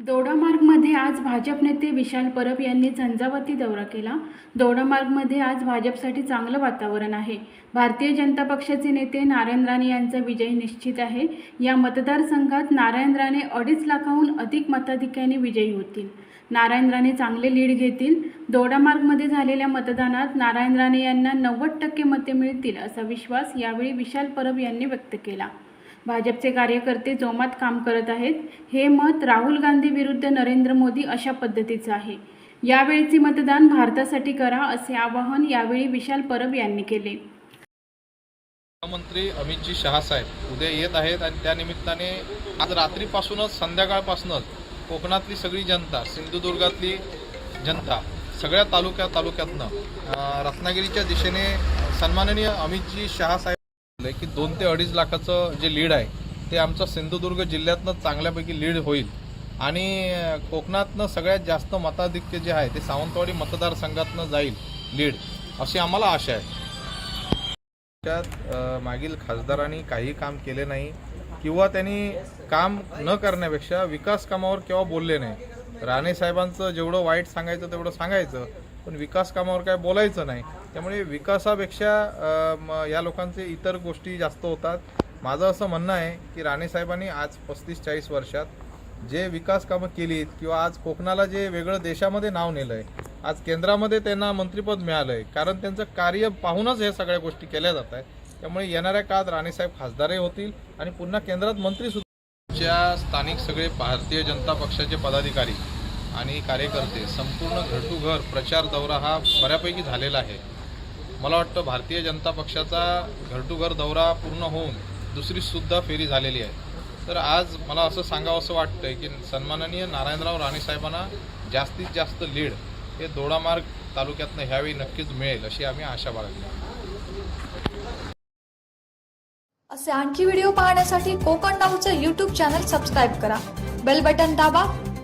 दोडामार्गमध्ये आज भाजप नेते विशाल परब यांनी झंझावती दौरा केला. दोडामार्गमध्ये आज भाजपसाठी चांगलं वातावरण आहे. भारतीय जनता पक्षाचे नेते नारायण राणे यांचा विजय निश्चित आहे. या मतदारसंघात नारायण राणे अडीच लाखाहून अधिक मताधिक्याने विजयी होतील. नारायण राणे चांगले लीड घेतील. दोडामार्गमध्ये झालेल्या मतदानात नारायण राणे यांना नव्वद टक्के मते मिळतील असा विश्वास यावेळी विशाल परब यांनी व्यक्त केला. भाजपचे कार्यकर्ते जोमात काम करत आहेत. हे मत राहुल गांधी विरुद्ध नरेंद्र मोदी अशा पद्धतीचं आहे. यावेळीचे मतदान भारतासाठी करा असे आवाहन यावेळी विशाल परब यांनी केले. गृहमंत्री अमितजी शहा साहेब उद्या येत आहेत आणि त्यानिमित्ताने आज रात्रीपासूनच संध्याकाळपासूनच कोकणातली सगळी जनता सिंधुदुर्गातली जनता सगळ्या तालुक्या तालुक्यातनं रत्नागिरीच्या दिशेने सन्माननीय अमितजी शहा साहेब की दोन ते अडीच लाखाचं जे लीड आहे ते आमचं सिंधुदुर्ग जिल्ह्यातनं चांगल्यापैकी लीड होईल. आणि कोकणातनं सगळ्यात जास्त मताधिक्य जे आहे ते सावंतवाडी मतदारसंघातनं जाईल लीड अशी आम्हाला आशा आहे. त्यात मागील खासदारांनी काही काम केले नाही किंवा त्यांनी काम न करण्यापेक्षा विकास कामावर केव्हा बोलले नाही. राणे साहेबांचं जेवढं वाईट सांगायचं तेवढं सांगायचं. पण विकास कामावर काय बोलायचं नाही. त्यामुळे विकासापेक्षा म, या लोकांचे इतर गोष्टी जास्त होतात. माझं असं म्हणणं आहे की राणेसाहेबांनी आज पस्तीस चाळीस वर्षात जे विकास कामं केलीत किंवा आज कोकणाला जे वेगळं देशामध्ये नाव नेलं आहे आज केंद्रामध्ये त्यांना मंत्रिपद मिळालं आहे कारण त्यांचं कार्य पाहूनच हे सगळ्या गोष्टी केल्या जात आहेत. त्यामुळे येणाऱ्या काळात राणेसाहेब खासदारही होतील आणि पुन्हा केंद्रात मंत्री सुद्धा स्थानिक सगळे भारतीय जनता पक्षाचे पदाधिकारी आणि कार्यकर्ते संपूर्ण घरटूघर प्रचार दौरा हा बऱ्यापैकी झालेला आहे. मला वाटतं भारतीय जनता पक्षाचा घरटूघर दौरा पूर्ण होऊन दुसरीसुद्धा फेरी झालेली आहे. तर आज मला असं सांगावं असं वाटतंय की सन्माननीय नारायणराव राणे साहेबांना जास्तीत जास्त लीड हे दोडामार्ग तालुक्यातनं ह्यावेळी नक्कीच मिळेल अशी आम्ही आशा बाळगली. आहे. असे आणखी व्हिडिओ पाहण्यासाठी कोकण नाऊचं यूट्यूब चॅनल सबस्क्राईब करा. बेल बटन दाबा.